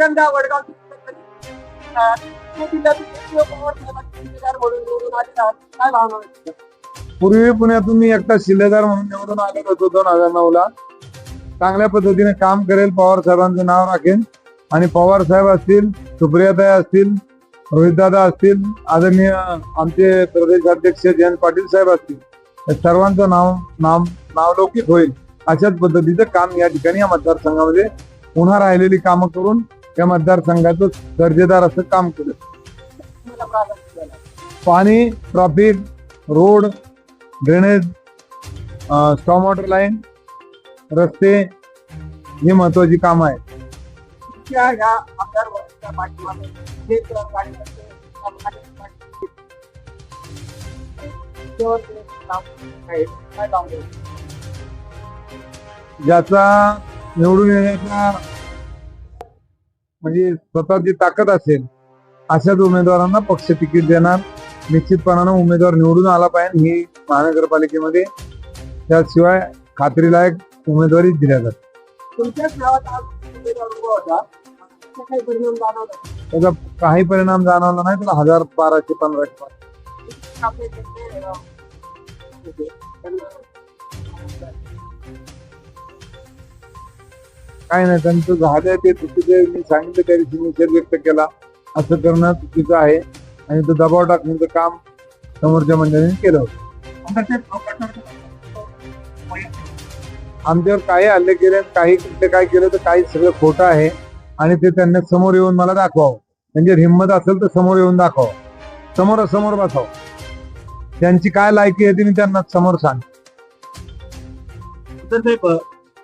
दुसऱ्यांदा वडगाव पूर्वी पुण्यातून मी एकटा शिल्लेदार म्हणून निवडून आलेलो होतो दोन हजार नऊ ला चांगल्या पद्धतीने काम करेल पवार साहेबांचं नाव राखेन. आणि पवार साहेब असतील सुप्रियाताई असतील रोहितदादा असतील आदरणीय आमचे प्रदेश अध्यक्ष जयंत पाटील साहेब असतील सर्वांचं नाव नाम नावलौकिक होईल अशाच पद्धतीचं काम या ठिकाणी या मतदारसंघामध्ये पुन्हा राहिलेली कामं करून या मतदारसंघाचं दर्जेदार असं काम केलं. पाणी traffic road drainage storm water line रस्ते ही महत्वाची कामं आहेत. ज्याचा निवडून येण्याचा म्हणजे स्वतःची ताकद असेल अशाच उमेदवारांना पक्ष तिकीट देणार. निश्चितपणानं उमेदवार निवडून आला पाहिजे ही महानगरपालिकेमध्ये त्याशिवाय खात्रीलायक उमेदवारी दिल्या जाते तुमच्याच गावात आज उमेदवार उभा होता. त्याचा काही परिणाम जाणवला त्याचा काही परिणाम जाणवला नाही तर हजार बाराशे पंधराशे आपले काय नाही त्यांचं झालंय ते चुकीचे मी सांगितलं त्या दिवशी निषेध व्यक्त केला. असं करणं चुकीचं आहे. आणि तो दबाव टाकण्याचं काम समोरच्या मंडळीने केलं होतं. आमच्यावर काही हल्ले केले काही कृत्य काय केलं तर काही सगळं खोटं आहे. आणि ते त्यांना समोर येऊन मला दाखवावं. त्यांची हिंमत असेल तर समोर येऊन दाखवावं. समोर समोर बसावं. त्यांची काय लायकी आहे ती मी त्यांना समोर सांग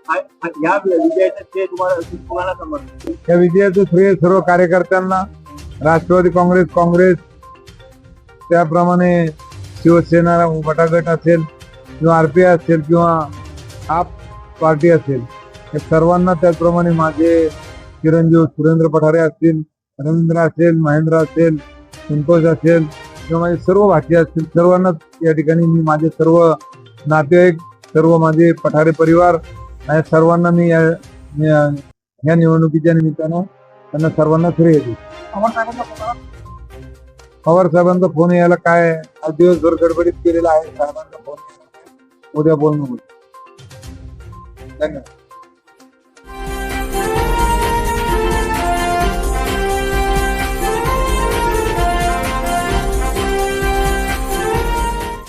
या विजयाचं श्रेय तुम्हाला तुम्हाला समजतं या विजयाचं श्रेय सर्व कार्यकर्त्यांना राष्ट्रवादी काँग्रेस काँग्रेस त्याप्रमाणे शिवसेना गटागट असेल किंवा आरपीआय असेल किंवा आप पार्टी असेल या सर्वांना त्याचप्रमाणे माझे चिरंजीव सुरेंद्र पठारे असतील रवींद्र असेल महेंद्र असेल संतोष असेल किंवा माझे सर्व भाषी असतील सर्वांना या ठिकाणी मी माझे सर्व नातेवाईक सर्व माझे पठारे परिवार या सर्वांना मी या या- या निवडणुकीच्या निमित्तानं त्यांना सर्वांना श्रेय देतो पवार साहेबांचा फोन यायला काय? आज दिवसभर गडबडीत केलेला आहे. साहेबांचा फोन उद्या बोलणं धन्यवाद.